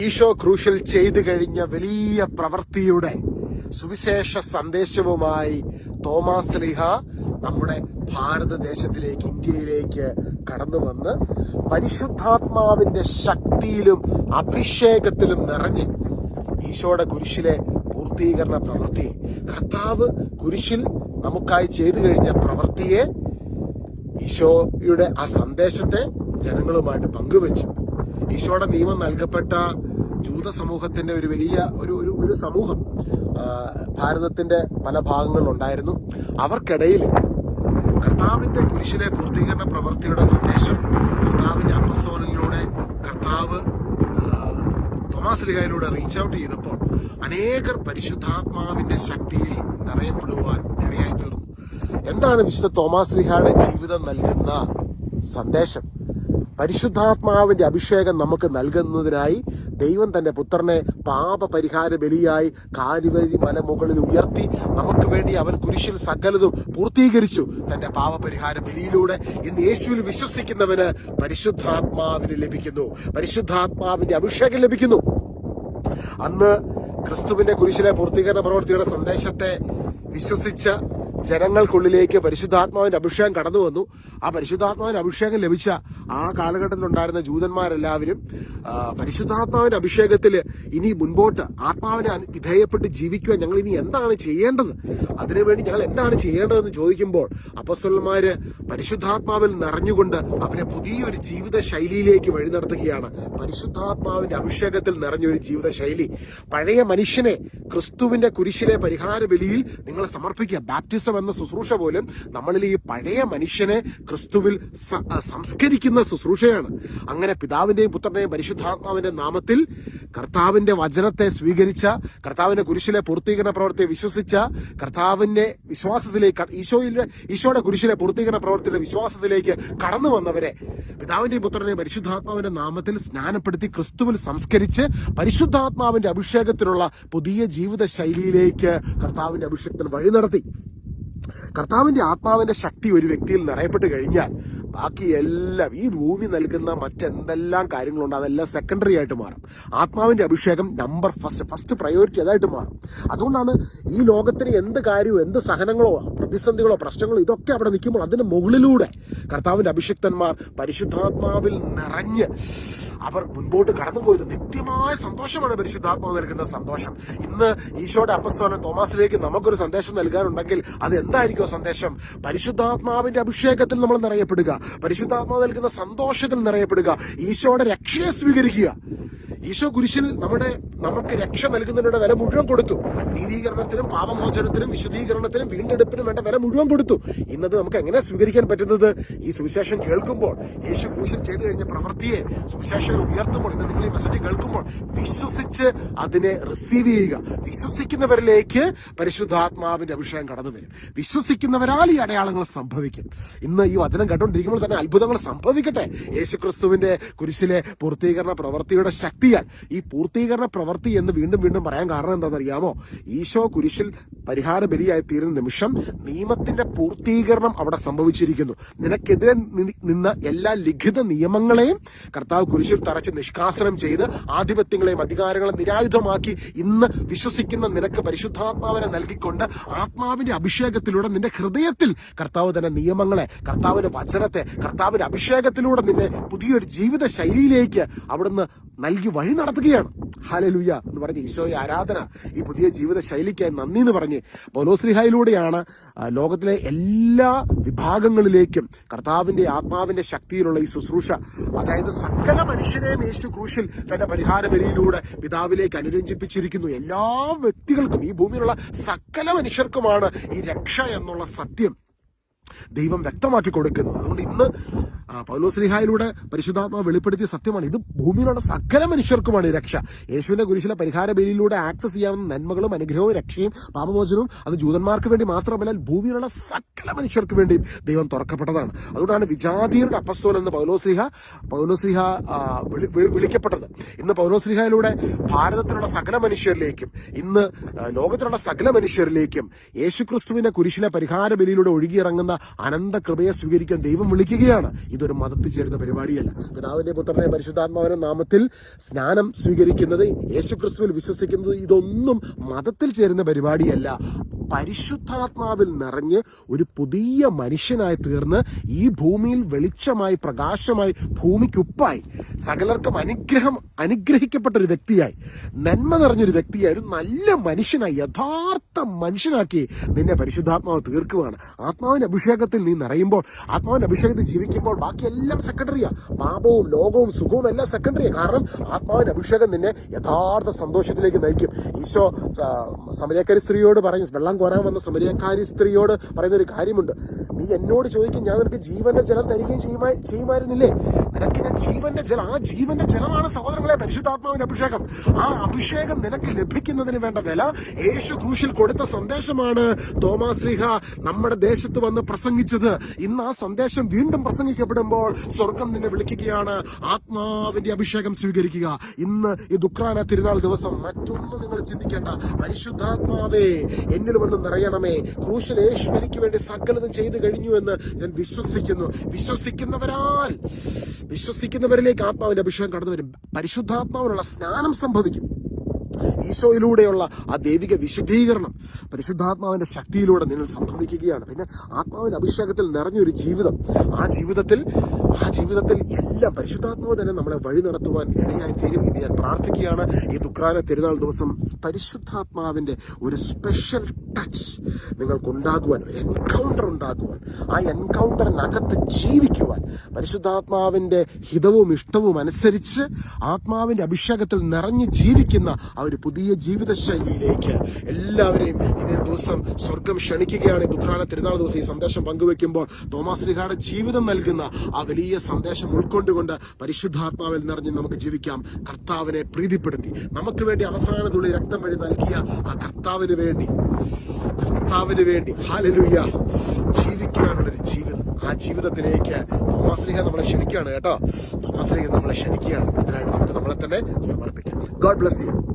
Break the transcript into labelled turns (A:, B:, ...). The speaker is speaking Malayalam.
A: ഈശോ ക്രൂശിൽ ചെയ്തു കഴിഞ്ഞ വലിയ പ്രവൃത്തിയുടെ സുവിശേഷ സന്ദേശവുമായി തോമാസ് ലിഹ നമ്മുടെ ഭാരതദേശത്തിലേക്ക് ഇന്ത്യയിലേക്ക് കടന്നു വന്ന് പരിശുദ്ധാത്മാവിന്റെ ശക്തിയിലും അഭിഷേകത്തിലും നിറഞ്ഞ് ഈശോയുടെ കുരിശിലെ പൂർത്തീകരണ പ്രവൃത്തി കർത്താവ് കുരിശിൽ നമുക്കായി ചെയ്തു കഴിഞ്ഞ പ്രവൃത്തിയെ ഈശോയുടെ ആ സന്ദേശത്തെ ജനങ്ങളുമായിട്ട് പങ്കുവച്ചു. ഈശോയുടെ നിയമം നൽകപ്പെട്ട ജൂത സമൂഹത്തിന്റെ ഒരു വലിയ ഒരു ഒരു ഒരു സമൂഹം ഭാരതത്തിന്റെ പല ഭാഗങ്ങളിലുണ്ടായിരുന്നു. അവർക്കിടയിൽ കർത്താവിന്റെ കുരിശിലെ പൂർത്തീകരണ പ്രവൃത്തിയുടെ സന്ദേശം കർത്താവിന്റെ അപ്പസ്തോലിലൂടെ കർത്താവ് തോമസ് ലിഹായിലൂടെ റീച്ച് ഔട്ട് ചെയ്തപ്പോൾ അനേകർ പരിശുദ്ധാത്മാവിന്റെ ശക്തിയിൽ നിറയപ്പെടുവാൻ ഇടയായി തീർന്നു എന്താണ് വിശുദ്ധ തോമാസ് ലിഹായുടെ ജീവിതം നൽകുന്ന സന്ദേശം? പരിശുദ്ധാത്മാവിന്റെ അഭിഷേകം നമുക്ക് നൽകുന്നതിനായി ദൈവം തന്റെ പുത്രനെ പാപപരിഹാര ബലിയായി കാലുവരി മലമുകളിൽ ഉയർത്തി നമുക്ക് വേണ്ടി അവൻ കുരിശിൽ സകലതും പൂർത്തീകരിച്ചു. തന്റെ പാപപരിഹാര ബലിയിലൂടെ ഇന്ന് യേശുവിൽ വിശ്വസിക്കുന്നവന് പരിശുദ്ധാത്മാവിന് ലഭിക്കുന്നു. പരിശുദ്ധാത്മാവിന്റെ അഭിഷേകം ലഭിക്കുന്നു. അന്ന് ക്രിസ്തുവിന്റെ കുരിശിലെ പൂർത്തീകരണ പ്രവർത്തിയുടെ സന്ദേശത്തെ വിശ്വസിച്ച ജനങ്ങൾക്കുള്ളിലേക്ക് പരിശുദ്ധാത്മാവിന്റെ അഭിഷേകം കടന്നു വന്നു. ആ പരിശുദ്ധാത്മാവിന്റെ അഭിഷേകം ലഭിച്ച ആ കാലഘട്ടത്തിലുണ്ടായിരുന്ന ജൂതന്മാരെല്ലാവരും പരിശുദ്ധാത്മാവിന്റെ അഭിഷേകത്തിൽ ഇനി മുൻപോട്ട് ആത്മാവിനെ വിധേയപ്പെട്ട് ജീവിക്കുവാൻ ഞങ്ങൾ ഇനി എന്താണ് ചെയ്യേണ്ടത്? അതിനുവേണ്ടി ഞങ്ങൾ എന്താണ് ചെയ്യേണ്ടതെന്ന് ചോദിക്കുമ്പോൾ അപ്പസ്വലന്മാര് പരിശുദ്ധാത്മാവിൽ നിറഞ്ഞുകൊണ്ട് അവരെ പുതിയൊരു ജീവിത ശൈലിയിലേക്ക് വഴി നടത്തുകയാണ്. പരിശുദ്ധാത്മാവിന്റെ അഭിഷേകത്തിൽ നിറഞ്ഞൊരു ജീവിത ശൈലി പഴയ മനുഷ്യനെ ക്രിസ്തുവിന്റെ കുരിശിലെ പരിഹാര ബലിയിൽ നിങ്ങൾ സമർപ്പിക്കുക ബാപ്റ്റിസം എന്ന ശുശ്രൂഷ പോലും നമ്മളിൽ ഈ പഴയ മനുഷ്യനെ ക്രിസ്തുവിൽ സംസ്കരിക്കുന്ന ശുശ്രൂഷയാണ്. അങ്ങനെ പിതാവിന്റെയും പുത്രന്റെയും പരിശുദ്ധാത്മാവിന്റെ നാമത്തിൽ കർത്താവിന്റെ വചനത്തെ സ്വീകരിച്ച കർത്താവിന്റെ കുരിശിലെ പൂർത്തീകരണ പ്രവർത്തിയെ വിശ്വസിച്ച കർത്താവിന്റെ വിശ്വാസത്തിലേക്ക് ഈശോയിലെ ഈശോയുടെ കുരിശിലെ പൂർത്തീകരണ പ്രവർത്തിയുടെ വിശ്വാസത്തിലേക്ക് കടന്നു വന്നവരെ പിതാവിന്റെയും പുത്രന്റെയും പരിശുദ്ധാത്മാവിന്റെ നാമത്തിൽ സ്നാനപ്പെടുത്തി ക്രിസ്തുവിൽ സംസ്കരിച്ച് പരിശുദ്ധാത്മാവിന്റെ അഭിഷേകത്തിലുള്ള പുതിയ ജീവിത ശൈലിയിലേക്ക് കർത്താവിന്റെ അഭിഷേകത്തിന് വഴി നടത്തി കർത്താവിന്റെ ആത്മാവിന്റെ ശക്തി ഒരു വ്യക്തിയിൽ നിറയപ്പെട്ട് കഴിഞ്ഞാൽ ബാക്കി എല്ലാം ഈ ഭൂമി നൽകുന്ന മറ്റെന്തെല്ലാം കാര്യങ്ങളുണ്ട് അതെല്ലാം സെക്കൻഡറി ആയിട്ട് മാറും. ആത്മാവിന്റെ അഭിഷേകം നമ്പർ ഫസ്റ്റ് ഫസ്റ്റ് പ്രയോറിറ്റി അതായിട്ട് മാറും. അതുകൊണ്ടാണ് ഈ ലോകത്തിന് എന്ത് കാര്യവും എന്ത് സഹനങ്ങളോ പ്രതിസന്ധികളോ പ്രശ്നങ്ങളോ ഇതൊക്കെ അവിടെ നിൽക്കുമ്പോൾ അതിന് മുകളിലൂടെ കർത്താവിന്റെ അഭിഷിക്തന്മാർ പരിശുദ്ധാത്മാവിൽ നിറഞ്ഞ് അവർ മുൻപോട്ട് കടന്നു പോയത് നിത്യമായ സന്തോഷമാണ് പരിശുദ്ധാത്മാവ് നൽകുന്ന സന്തോഷം. ഇന്ന് ഈശോയുടെ അപ്പസ്തോലൻ തോമാസിലേക്ക് നമുക്കൊരു സന്ദേശം നൽകാനുണ്ടെങ്കിൽ അത് എന്തായിരിക്കും സന്ദേശം? പരിശുദ്ധാത്മാവിന്റെ അഭിഷേകത്തിൽ നമ്മൾ നിറയപ്പെടുക. പരിശുദ്ധാത്മാവ് നൽകുന്ന സന്തോഷത്തിൽ നിറയപ്പെടുക. ഈശോയുടെ രക്ഷയെ സ്വീകരിക്കുക. ഈശോ കുരിശിൽ നമ്മുടെ നമുക്ക് രക്ഷ നൽകുന്നതിനുള്ള വില മുഴുവൻ കൊടുത്തു. നീതീകരണത്തിനും പാപമോചനത്തിനും വിശുദ്ധീകരണത്തിനും വീണ്ടെടുപ്പിനും വേണ്ട വില മുഴുവൻ കൊടുത്തു. ഇന്നത് നമുക്ക് എങ്ങനെ സ്വീകരിക്കാൻ പറ്റുന്നത്? ഈ സുവിശേഷം കേൾക്കുമ്പോൾ യേശു ഭൂഷൻ ചെയ്തു കഴിഞ്ഞ പ്രവൃത്തിയെ സുവിശേഷം ഉയർത്തുമ്പോൾ ഇന്ന് നിങ്ങൾ ഈ മെസ്സേജ് കേൾക്കുമ്പോൾ വിശ്വസിച്ച് അതിനെ റിസീവ് ചെയ്യുക. വിശ്വസിക്കുന്നവരിലേക്ക് പരിശുദ്ധാത്മാവിന്റെ അഭിഷേകം കടന്നു വരും. വിശ്വസിക്കുന്നവരാൽ ഈ അടയാളങ്ങൾ സംഭവിക്കും. ഇന്ന് ഈ വചനം കേട്ടോണ്ടിരിക്കുമ്പോൾ തന്നെ അത്ഭുതങ്ങൾ സംഭവിക്കട്ടെ. യേശു ക്രിസ്തുവിന്റെ കുരിശിലെ പൂർത്തീകരണ പ്രവൃത്തിയുടെ ശക്തിയാൽ ഈ പൂർത്തീകരണ പ്രവൃത്തി എന്ന് വീണ്ടും വീണ്ടും പറയാൻ കാരണം എന്താണെന്നറിയാമോ? ഈശോ കുരിശിൽ പരിഹാര ബലിയായി തീരുന്ന നിമിഷം നിയമത്തിന്റെ പൂർത്തീകരണം അവിടെ സംഭവിച്ചിരിക്കുന്നു. നിനക്കെതിരെ നിന്ന എല്ലാ ലിഖിത നിയമങ്ങളെയും കർത്താവ് കുരിശിൽ തറച്ച് നിഷ്കാസനം ചെയ്ത് ആധിപത്യങ്ങളെയും അധികാരങ്ങളെ നിരായുധമാക്കി ഇന്ന് വിശ്വസിക്കുന്ന നിനക്ക് പരിശുദ്ധാത്മാവിനെ നൽകിക്കൊണ്ട് ആത്മാവിന്റെ അഭിഷേകത്തിലൂടെ നിന്റെ ഹൃദയത്തിൽ കർത്താവ് തന്നെ നിയമങ്ങളെ കർത്താവിന്റെ വചനത്തെ കർത്താവിന്റെ അഭിഷേകത്തിലൂടെ നിന്നെ പുതിയൊരു ജീവിത ശൈലിയിലേക്ക് അവിടുന്ന് നൽകി വഴി നടത്തുകയാണ്. ഹാലലുയ്യ എന്ന് പറഞ്ഞ് ഈശോയെ ആരാധന ഈ പുതിയ ജീവിത ശൈലിക്കായി നന്ദി എന്ന് പറഞ്ഞ് പൗലോസ്ലിഹായിലൂടെയാണ് ലോകത്തിലെ എല്ലാ വിഭാഗങ്ങളിലേക്കും കർത്താവിന്റെ ആത്മാവിന്റെ ശക്തിയിലുള്ള ഈ ശുശ്രൂഷ അതായത് സകല മനുഷ്യരെയും യേശു ക്രൂശിൽ തന്റെ പരിഹാര ബലിയിലൂടെ പിതാവിലേക്ക് അനുരഞ്ജിപ്പിച്ചിരിക്കുന്നു. എല്ലാ വ്യക്തികൾക്കും ഈ ഭൂമിയിലുള്ള സകല മനുഷ്യർക്കുമാണ് ഈ രക്ഷ എന്നുള്ള സത്യം ദൈവം വ്യക്തമാക്കി കൊടുക്കുന്നത്. അതുകൊണ്ട് ഇന്ന് ആ, പൗലോസ്ലിഹായിലൂടെ പരിശുദ്ധാത്മാവ് വെളിപ്പെടുത്തിയ സത്യമാണ്. ഇത് ഭൂമിയിലുള്ള സകല മനുഷ്യർക്കുമാണ് രക്ഷ. യേശുവിന്റെ കുരിശിലെ പരിഹാര ബലിയിലൂടെ ആക്സസ് ചെയ്യാവുന്ന നന്മകളും അനുഗ്രഹവും രക്ഷയും പാപമോചനവും അത് ജൂതന്മാർക്ക് വേണ്ടി മാത്രമല്ല ഭൂമിയിലുള്ള സകല മനുഷ്യർക്ക് വേണ്ടിയും ദൈവം തുറക്കപ്പെട്ടതാണ്. അതുകൊണ്ടാണ് വിജാതിയരുടെ അപ്പസ്തോൽ എന്ന് പൗലോസ്ലിഹ പൗലോസ്ലിഹ വിളിക്കപ്പെട്ടത്. ഇന്ന് പൗലോസ്ലിഹയിലൂടെ ഭാരതത്തിലുള്ള സകല മനുഷ്യരിലേക്കും ഇന്ന് ലോകത്തിലുള്ള സകല മനുഷ്യരിലേക്കും യേശുക്രിസ്തുവിന്റെ കുരിശിലെ പരിഹാര ബലിയിലൂടെ ഒഴുകിയിറങ്ങുന്ന അനന്ത കൃപയെ സ്വീകരിക്കാൻ ദൈവം വിളിക്കുകയാണ്. ഇതൊരു മതത്തിൽ ചേരുന്ന പരിപാടിയല്ല. പിതാവിന്റെ പുത്രനെ പരിശുദ്ധാത്മാവിന്റെ നാമത്തിൽ സ്നാനം സ്വീകരിക്കുന്നത് യേശുക്രിസ്തുവിൽ വിശ്വസിക്കുന്നത് ഇതൊന്നും മതത്തിൽ ചേരുന്ന പരിപാടിയല്ല. പരിശുദ്ധാത്മാവിൽ നിറഞ്ഞ് ഒരു പുതിയ മനുഷ്യനായി തീർന്ന് ഈ ഭൂമിയിൽ വെളിച്ചമായി പ്രകാശമായി ഭൂമിക്കുപ്പായി. സകലർക്കും അനുഗ്രഹം അനുഗ്രഹിക്കപ്പെട്ട ഒരു വ്യക്തിയായി. നന്മ നിറഞ്ഞൊരു വ്യക്തിയായി ഒരു നല്ല മനുഷ്യനായി യഥാർത്ഥ മനുഷ്യനാക്കി നിന്നെ പരിശുദ്ധാത്മാവ് തീർക്കുവാണ്. ആത്മാവിന്റെ അഭിഷേകത്തിൽ നീ നിറയുമ്പോൾ ആത്മാവിന്റെ അഭിഷേകത്തിൽ ജീവിക്കുമ്പോൾ ബാക്കി എല്ലാം സെക്കൻഡറിയാ പാപവും ലോകവും സുഖവും എല്ലാം സെക്കൻഡറിയാ കാരണം ആത്മാവിന്റെ അഭിഷേകം നിന്നെ യഥാർത്ഥ സന്തോഷത്തിലേക്ക് നയിക്കും. ഈശോ സ- സമരിയക്കാരി സ്ത്രീയോട് പറഞ്ഞു വെള്ളം കോരാൻ വന്ന സമരിയക്കാരി സ്ത്രീയോട് പറയുന്ന ഒരു കാര്യമുണ്ട്. നീ എന്നോട് ചോദിക്കും ഞാൻ നിനക്ക് ജീവന്റെ ജലം തരികയും ചെയ്യുമായി ചെയ്യുമായിരുന്നില്ലേ? നിനക്ക് ഞാൻ ജീവന്റെ ജലം ആ ജീവന്റെ ജലമാണ് സഹോദരങ്ങളെ പരിശുദ്ധാത്മാവിന്റെ അഭിഷേകം. ആ അഭിഷേകം നിനക്ക് ലഭിക്കുന്നതിന് വേണ്ട വില യേശു ക്രൂശിൽ കൊടുത്ത സന്ദേശമാണ്. തോമാശ്രീഹ നമ്മുടെ ദേശത്ത് വന്ന് പ്രസംഗിച്ചത്. ഇന്ന് ആ സന്ദേശം വീണ്ടും പ്രസംഗിക്കപ്പെടുമ്പോൾ സ്വർഗം നിന്നെ വിളിക്കുകയാണ്. ആത്മാവിന്റെ അഭിഷേകം സ്വീകരിക്കുക. ഇന്ന് ഈ ദുഃഖാന തിരുനാൾ ദിവസം മറ്റൊന്നും നിങ്ങൾ ചിന്തിക്കേണ്ട. പരിശുദ്ധാത്മാവേ എന്നിൽ വന്ന് നിറയണമേ. ക്രൂശിൽ യേശു എനിക്ക് വേണ്ടി സകലതും ചെയ്തു കഴിഞ്ഞു എന്ന് ഞാൻ വിശ്വസിക്കുന്നു. വിശ്വസിക്കുന്നവരാൽ വിശ്വസിക്കുന്നവരിലേക്ക് ആത്മാവിന്റെ അഭിഷേകം കടന്നു വരും. പരിശുദ്ധാത്മാവിനുള്ള സ്നാനം സംഭവിക്കും. ഈശോയിലൂടെയുള്ള ആ ദൈവിക വിശുദ്ധീകരണം പരിശുദ്ധാത്മാവിന്റെ ശക്തിയിലൂടെ നിങ്ങൾ സംഭവിക്കുകയാണ്. പിന്നെ ആത്മാവിന്റെ അഭിഷേകത്തിൽ നിറഞ്ഞൊരു ജീവിതം. ആ ജീവിതത്തിൽ ആ ജീവിതത്തിൽ എല്ലാം പരിശുദ്ധാത്മാവ് തന്നെ നമ്മളെ വഴി നടത്തുവാൻ ഇടയായി തീരും. ഇത് ഞാൻ പ്രാർത്ഥിക്കുകയാണ്. ഈ ദുഃഖാന തിരുനാൾ ദിവസം പരിശുദ്ധാത്മാവിന്റെ ഒരു സ്പെഷ്യൽ ടച്ച് നിങ്ങൾക്ക് ഉണ്ടാകുവാൻ ഒരു എൻകൗണ്ടർ ഉണ്ടാകുവാൻ ആ എൻകൗണ്ടറിനകത്ത് ജീവിക്കുവാൻ പരിശുദ്ധാത്മാവിന്റെ ഹിതവും ഇഷ്ടവും അനുസരിച്ച് ആത്മാവിന്റെ അഭിഷേകത്തിൽ നിറഞ്ഞു ജീവിക്കുന്ന ആ ഒരു പുതിയ ജീവിതശൈലിയിലേക്ക് എല്ലാവരെയും ഇതേ ദിവസം സ്വർഗം ക്ഷണിക്കുകയാണ്. ദുഃഖാന തിരുനാൾ ദിവസം ഈ സന്ദേശം പങ്കുവെക്കുമ്പോൾ തോമാശ്രീഹായുടെ ജീവിതം നൽകുന്ന ആ വലിയ സന്ദേശം ഉൾക്കൊണ്ടുകൊണ്ട് പരിശുദ്ധാത്മാവിൽ നിറഞ്ഞ് നമുക്ക് ജീവിക്കാം. കർത്താവിനെ പ്രീതിപ്പെടുത്തി. നമുക്ക് വേണ്ടി അവസാന തുള്ളി രക്തം വഴി നൽകിയ ആ കർത്താവിന് വേണ്ടി കർത്താവിന് വേണ്ടി ഹാലലുയ്യ ജീവിക്കാനുള്ളൊരു ജീവിതം ആ ജീവിതത്തിലേക്ക് തോമാശ്രീഹ നമ്മളെ ക്ഷണിക്കുകയാണ് കേട്ടോ. തോമാശ്രീഹ നമ്മളെ ക്ഷണിക്കുകയാണ്. അതിനായിട്ട് നമുക്ക് നമ്മളെ തന്നെ സമർപ്പിക്കാം. God bless you